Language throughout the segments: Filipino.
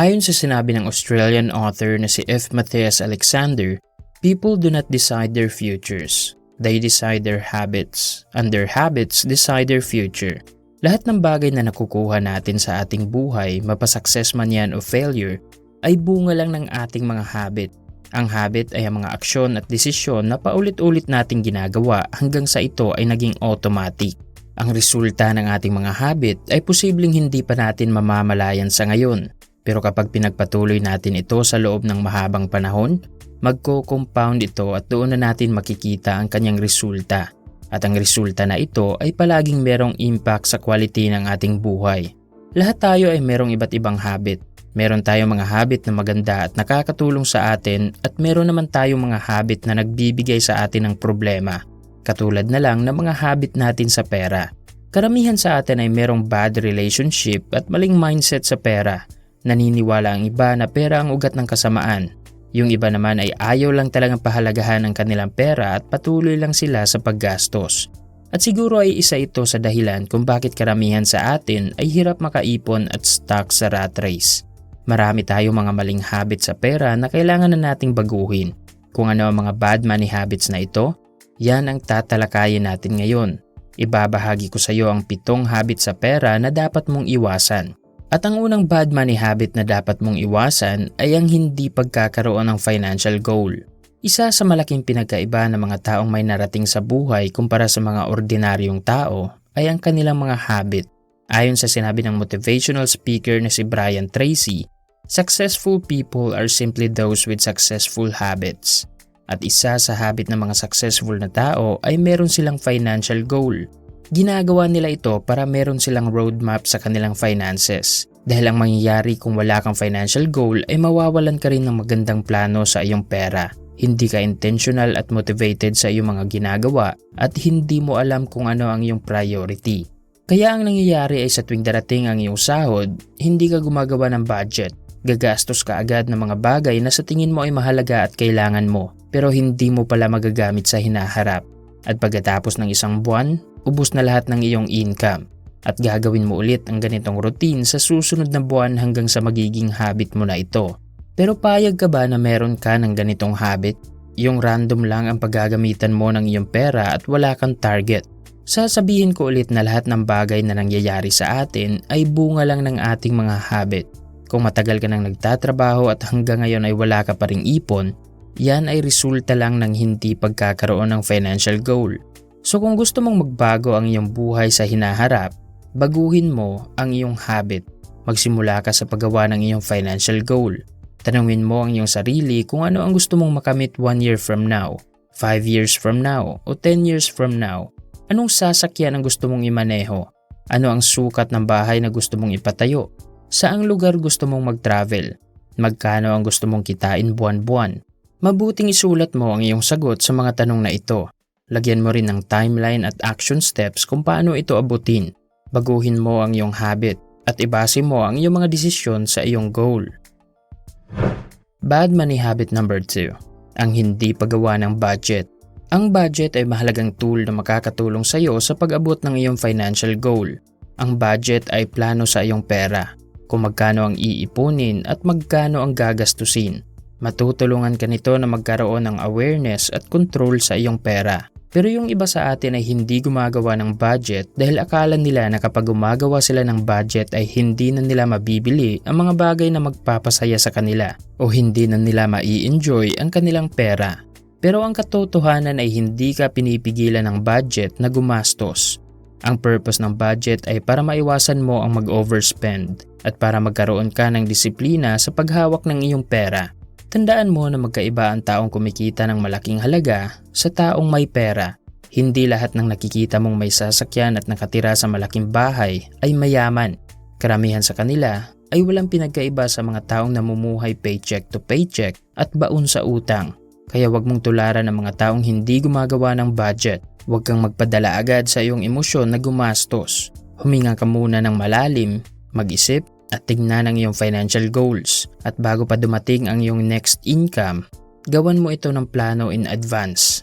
Ayon sa sinabi ng Australian author na si F. Matthias Alexander, people do not decide their futures. They decide their habits, and their habits decide their future. Lahat ng bagay na nakukuha natin sa ating buhay, mapasuccess man yan o failure, ay bunga lang ng ating mga habit. Ang habit ay ang mga aksyon at desisyon na paulit-ulit nating ginagawa hanggang sa ito ay naging automatic. Ang resulta ng ating mga habit ay posibleng hindi pa natin mamamalayan sa ngayon. Pero kapag pinagpatuloy natin ito sa loob ng mahabang panahon, magko-compound ito at doon na natin makikita ang kanyang resulta. At ang resulta na ito ay palaging merong impact sa quality ng ating buhay. Lahat tayo ay merong iba't ibang habit. Meron tayong mga habit na maganda at nakakatulong sa atin at meron naman tayong mga habit na nagbibigay sa atin ng problema. Katulad na lang ng mga habit natin sa pera. Karamihan sa atin ay merong bad relationship at maling mindset sa pera. Naniniwala ang iba na pera ang ugat ng kasamaan yung iba naman ay ayaw lang talagang pahalagahan ng kanilang pera at patuloy lang sila sa paggastos. At siguro ay isa ito sa dahilan kung bakit karamihan sa atin ay hirap makaipon at stuck sa rat race. Marami tayong mga maling habits sa pera na kailangan na nating baguhin. Kung ano ang mga bad money habits na ito, yan ang tatalakayin natin ngayon. Ibabahagi ko sa iyo ang pitong habits sa pera na dapat mong iwasan. At ang unang bad money habit na dapat mong iwasan ay ang hindi pagkakaroon ng financial goal. Isa sa malaking pinagkaiba ng mga taong may narating sa buhay kumpara sa mga ordinaryong tao ay ang kanilang mga habit. Ayon sa sinabi ng motivational speaker na si Brian Tracy, successful people are simply those with successful habits. At isa sa habit ng mga successful na tao ay meron silang financial goal Ginagawa nila ito para meron silang roadmap sa kanilang finances. Dahil ang mangyayari kung wala kang financial goal ay mawawalan ka rin ng magandang plano sa iyong pera. Hindi ka intentional at motivated sa iyong mga ginagawa at hindi mo alam kung ano ang iyong priority. Kaya ang nangyayari ay sa tuwing darating ang iyong sahod, hindi ka gumagawa ng budget. Gagastos ka agad ng mga bagay na sa tingin mo ay mahalaga at kailangan mo, pero hindi mo pala magagamit sa hinaharap. At pagkatapos ng isang buwan, ubos na lahat ng iyong income at gagawin mo ulit ang ganitong routine sa susunod na buwan hanggang sa magiging habit mo na ito. Pero payag ka ba na meron ka ng ganitong habit? Yung random lang ang paggagamitan mo ng iyong pera at wala kang target. Sasabihin ko ulit na lahat ng bagay na nangyayari sa atin ay bunga lang ng ating mga habit. Kung matagal ka nang nagtatrabaho at hanggang ngayon ay wala ka pa ring ipon, yan ay resulta lang ng hindi pagkakaroon ng financial goal So kung gusto mong magbago ang iyong buhay sa hinaharap, baguhin mo ang iyong habit. Magsimula ka sa paggawa ng iyong financial goal. Tanungin mo ang iyong sarili kung ano ang gusto mong makamit 1 year from now, 5 years from now, o 10 years from now. Anong sasakyan ang gusto mong imaneho? Ano ang sukat ng bahay na gusto mong ipatayo? Saang lugar gusto mong mag-travel? Magkano ang gusto mong kitain buwan-buwan? Mabuting isulat mo ang iyong sagot sa mga tanong na ito Lagyan mo rin ng timeline at action steps kung paano ito abutin. Baguhin mo ang iyong habit at ibase mo ang iyong mga desisyon sa iyong goal. Bad money habit number 2. Ang hindi paggawa ng budget. Ang budget ay mahalagang tool na makakatulong sa iyo sa pag-abot ng iyong financial goal. Ang budget ay plano sa iyong pera, kung magkano ang iipunin at magkano ang gagastusin. Matutulungan ka nito na magkaroon ng awareness at control sa iyong pera. Pero yung iba sa atin ay hindi gumagawa ng budget dahil akala nila na kapag gumagawa sila ng budget ay hindi na nila mabibili ang mga bagay na magpapasaya sa kanila o hindi na nila mai-enjoy ang kanilang pera. Pero ang katotohanan ay hindi ka pinipigilan ng budget na gumastos. Ang purpose ng budget ay para maiwasan mo ang mag-overspend at para magkaroon ka ng disiplina sa paghawak ng iyong pera. Tandaan mo na magkaiba ang taong kumikita ng malaking halaga sa taong may pera. Hindi lahat ng nakikita mong may sasakyan at nakatira sa malaking bahay ay mayaman. Karamihan sa kanila ay walang pinagkaiba sa mga taong namumuhay paycheck to paycheck at baon sa utang. Kaya wag mong tularan ng mga taong hindi gumagawa ng budget. Huwag kang magpadala agad sa iyong emosyon na gumastos. Huminga ka muna ng malalim, mag-isip at tingnan ang iyong financial goals at bago pa dumating ang iyong next income, gawan mo ito ng plano in advance.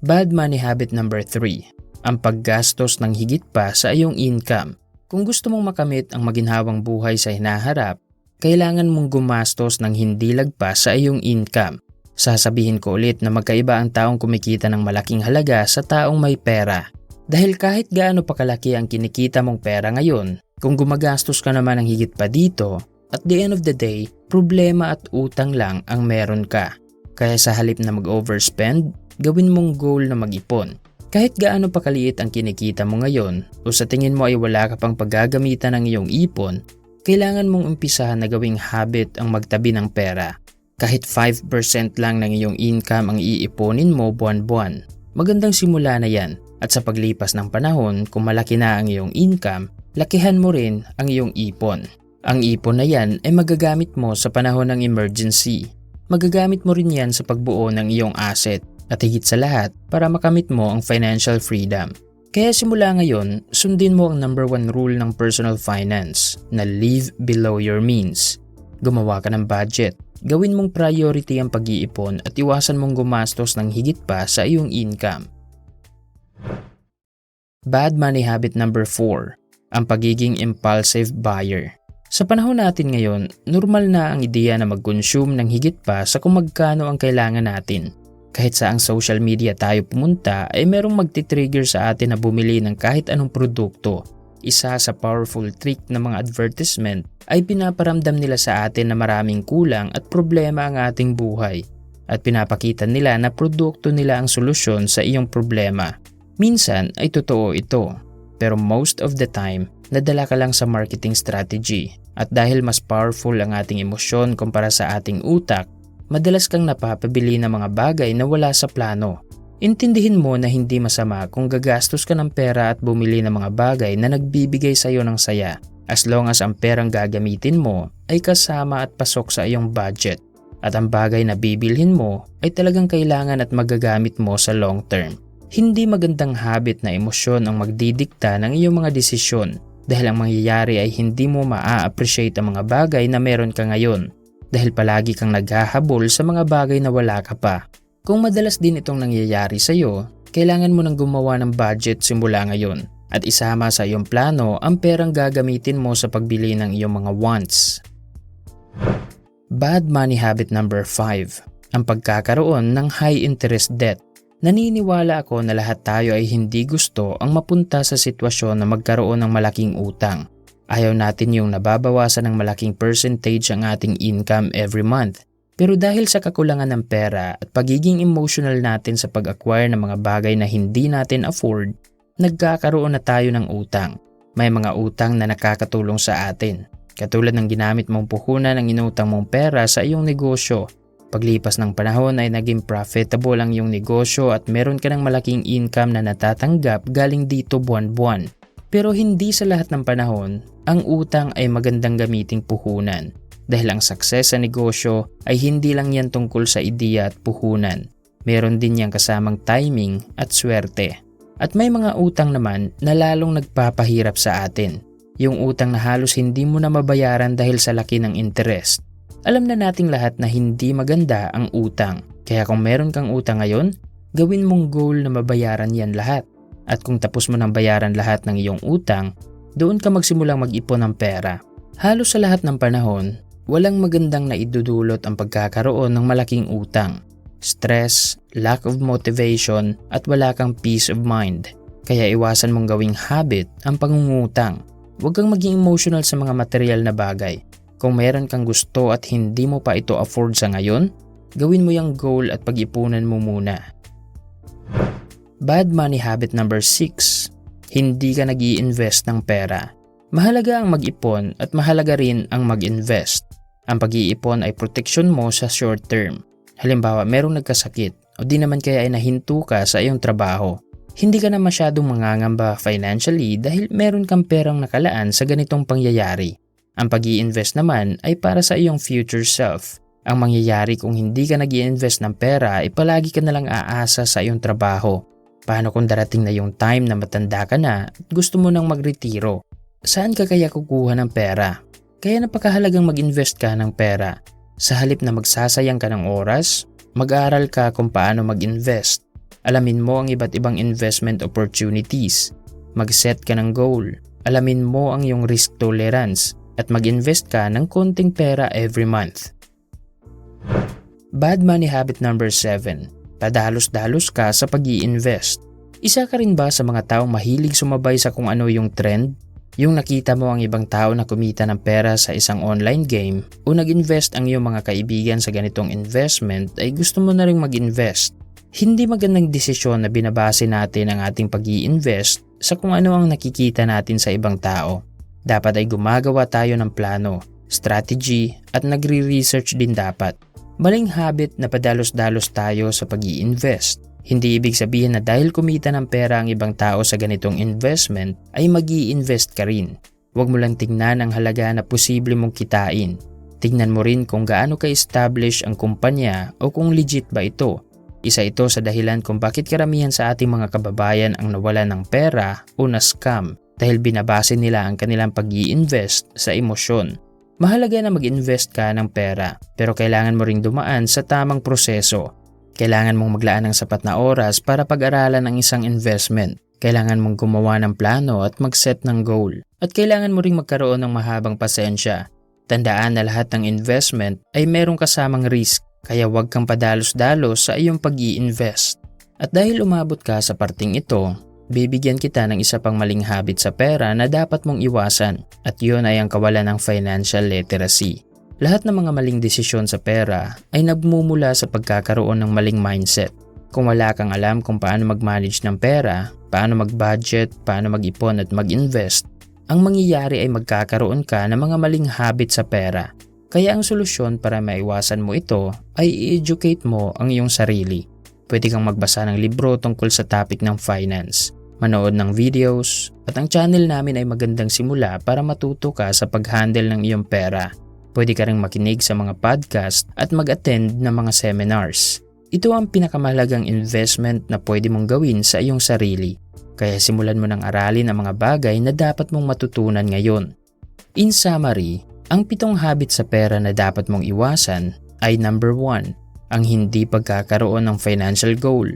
Bad money habit number 3, ang paggastos ng higit pa sa iyong income. Kung gusto mong makamit ang maginhawang buhay sa hinaharap, kailangan mong gumastos ng hindi lagpas sa iyong income. Sasabihin ko ulit na magkaiba ang taong kumikita ng malaking halaga sa taong may pera. Dahil kahit gaano pa kalaki ang kinikita mong pera ngayon, kung gumagastos ka naman ng higit pa dito, at the end of the day, problema at utang lang ang meron ka. Kaya sa halip na mag-overspend, gawin mong goal na mag-ipon. Kahit gaano pa kaliit ang kinikita mo ngayon o sa tingin mo ay wala ka pang paggagamitan ng iyong ipon, kailangan mong umpisahan na gawing habit ang magtabi ng pera. Kahit 5% lang ng iyong income ang iiponin mo buwan-buwan, magandang simula na yan at sa paglipas ng panahon kung malaki na ang iyong income, lakihan mo rin ang iyong ipon. Ang ipon na yan ay magagamit mo sa panahon ng emergency. Magagamit mo rin yan sa pagbuo ng iyong asset at higit sa lahat para makamit mo ang financial freedom. Kaya simula ngayon, sundin mo ang number one rule ng personal finance na live below your means. Gumawa ka ng budget. Gawin mong priority ang pag-iipon at iwasan mong gumastos ng higit pa sa iyong income. Bad money habit number 4, ang pagiging impulsive buyer. Sa panahon natin ngayon, normal na ang ideya na mag-consume ng higit pa sa kung magkano ang kailangan natin. Kahit sa ang social media tayo pumunta ay merong magti-trigger sa atin na bumili ng kahit anong produkto. Isa sa powerful trick ng mga advertisement ay pinaparamdam nila sa atin na maraming kulang at problema ang ating buhay at pinapakita nila na produkto nila ang solusyon sa iyong problema. Minsan ay totoo ito, pero most of the time, nadala ka lang sa marketing strategy at dahil mas powerful ang ating emosyon kumpara sa ating utak, madalas kang napapabili ng mga bagay na wala sa plano. Intindihin mo na hindi masama kung gagastos ka ng pera at bumili ng mga bagay na nagbibigay sa iyo ng saya as long as ang perang gagamitin mo ay kasama at pasok sa iyong budget at ang bagay na bibilhin mo ay talagang kailangan at magagamit mo sa long term. Hindi magandang habit na emosyon ang magdidikta ng iyong mga desisyon dahil ang mangyayari ay hindi mo maa-appreciate ang mga bagay na meron ka ngayon dahil palagi kang naghahabol sa mga bagay na wala ka pa. Kung madalas din itong nangyayari sa iyo, kailangan mo nang gumawa ng budget simula ngayon at isama sa iyong plano ang perang gagamitin mo sa pagbili ng iyong mga wants. Bad money habit number 5. Ang pagkakaroon ng high interest debt. Naniniwala ako na lahat tayo ay hindi gusto ang mapunta sa sitwasyon na magkaroon ng malaking utang Ayaw natin yung nababawasan ng malaking percentage ang ating income every month. Pero dahil sa kakulangan ng pera at pagiging emotional natin sa pag-acquire ng mga bagay na hindi natin afford, nagkakaroon na tayo ng utang. May mga utang na nakakatulong sa atin. Katulad ng ginamit mong puhunan ng inutang mong pera sa iyong negosyo. Paglipas ng panahon ay naging profitable ang iyong negosyo at meron ka ng malaking income na natatanggap galing dito buwan-buwan. Pero hindi sa lahat ng panahon, ang utang ay magandang gamiting puhunan dahil ang success sa negosyo ay hindi lang yan tungkol sa ideya at puhunan. Meron din yang kasamang timing at swerte. At may mga utang naman na lalong nagpapahirap sa atin. Yung utang na halos hindi mo na mabayaran dahil sa laki ng interest. Alam na nating lahat na hindi maganda ang utang. Kaya kung meron kang utang ngayon, gawin mong goal na mabayaran yan lahat. At kung tapos mo nang bayaran lahat ng iyong utang, doon ka magsimulang mag-ipon ng pera. Halos sa lahat ng panahon, walang magandang naidudulot ang pagkakaroon ng malaking utang. Stress, lack of motivation, at wala kang peace of mind. Kaya iwasan mong gawing habit ang pangungutang. Huwag kang maging emotional sa mga material na bagay. Kung meron kang gusto at hindi mo pa ito afford sa ngayon, gawin mo yung goal at pag-ipunan mo muna. Bad money habit number 6. Hindi ka nag invest ng pera. Mahalaga ang mag-ipon at mahalaga rin ang mag-invest. Ang pag-iipon ay proteksyon mo sa short term. Halimbawa, merong nagkasakit o di naman kaya ay nahinto ka sa iyong trabaho. Hindi ka na masyadong mangangamba financially dahil meron kang perang nakalaan sa ganitong pangyayari. Ang pag invest naman ay para sa iyong future self. Ang mangyayari kung hindi ka nag invest ng pera ay palagi ka nalang aasa sa iyong trabaho Paano kung darating na yung time na matanda ka na at gusto mo nang magretiro? Saan ka kaya kukuha ng pera? Kaya napakahalagang mag-invest ka ng pera. Sa halip na magsasayang ka ng oras, mag-aaral ka kung paano mag-invest. Alamin mo ang iba't ibang investment opportunities. Mag-set ka ng goal. alamin mo ang iyong risk tolerance at mag-invest ka ng konting pera every month. Bad money habit number 7. Padalos-dalos ka sa pag invest Isa ka rin ba sa mga taong mahilig sumabay sa kung ano yung trend? Yung nakita mo ang ibang tao na kumita ng pera sa isang online game o nag-invest ang iyong mga kaibigan sa ganitong investment ay gusto mo na rin mag-invest. Hindi magandang desisyon na binabase natin ang ating pag invest sa kung ano ang nakikita natin sa ibang tao. Dapat ay gumagawa tayo ng plano, strategy at nagre-research din dapat. Maling habit na padalos-dalos tayo sa pag invest hindi ibig sabihin na dahil kumita ng pera ang ibang tao sa ganitong investment ay mag invest ka rin. Huwag mo lang tingnan ang halaga na posible mong kitain. Tingnan mo rin kung gaano ka-establish ang kumpanya o kung legit ba ito. Isa ito sa dahilan kung bakit karamihan sa ating mga kababayan ang nawala ng pera o na-scam dahil binabase nila ang kanilang pag invest sa emosyon. Mahalaga na mag-invest ka ng pera pero kailangan mo ring dumaan sa tamang proseso kailangan mong maglaan ng sapat na oras para pag-aralan ang isang investment. Kailangan mong gumawa ng plano at mag-set ng goal. At kailangan mo ring magkaroon ng mahabang pasensya. Tandaan na lahat ng investment ay merong kasamang risk, kaya huwag kang padalos-dalos sa iyong pag invest At dahil umabot ka sa parting ito, bibigyan kita ng isa pang maling habit sa pera na dapat mong iwasan at yun ay ang kawalan ng financial literacy. Lahat ng mga maling desisyon sa pera ay nagmumula sa pagkakaroon ng maling mindset. Kung wala kang alam kung paano mag-manage ng pera, paano mag-budget, paano mag-ipon at mag-invest, ang mangyayari ay magkakaroon ka ng mga maling habit sa pera. Kaya ang solusyon para maiwasan mo ito ay i-educate mo ang iyong sarili. Pwede kang magbasa ng libro tungkol sa topic ng finance, manood ng videos, at ang channel namin ay magandang simula para matuto ka sa pag-handle ng iyong pera. Pwede ka rin makinig sa mga podcast at mag-attend ng mga seminars. Ito ang pinakamahalagang investment na pwede mong gawin sa iyong sarili. Kaya simulan mo ng aralin ang mga bagay na dapat mong matutunan ngayon. In summary, ang pitong habit sa pera na dapat mong iwasan ay number 1, ang hindi pagkakaroon ng financial goal.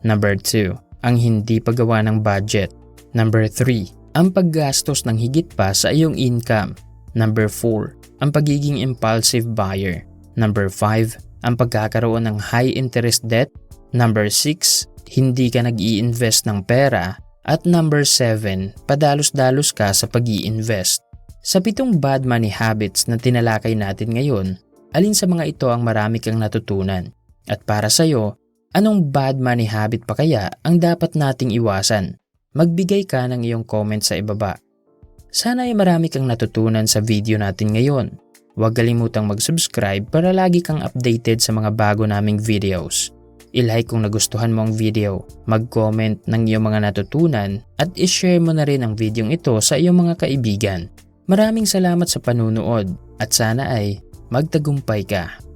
Number 2, ang hindi paggawa ng budget. Number 3, ang paggastos ng higit pa sa iyong income. Number 4, ang pagiging impulsive buyer. Number 5, ang pagkakaroon ng high interest debt. Number 6, hindi ka nag invest ng pera. At number 7, padalos-dalos ka sa pag invest Sa pitong bad money habits na tinalakay natin ngayon, alin sa mga ito ang marami kang natutunan? At para sa'yo, anong bad money habit pa kaya ang dapat nating iwasan? Magbigay ka ng iyong comment sa ibaba. Sana ay marami kang natutunan sa video natin ngayon. Huwag kalimutang mag-subscribe para lagi kang updated sa mga bago naming videos. I-like kung nagustuhan mo ang video, mag-comment ng iyong mga natutunan at i-share mo na rin ang video ito sa iyong mga kaibigan. Maraming salamat sa panunood at sana ay magtagumpay ka.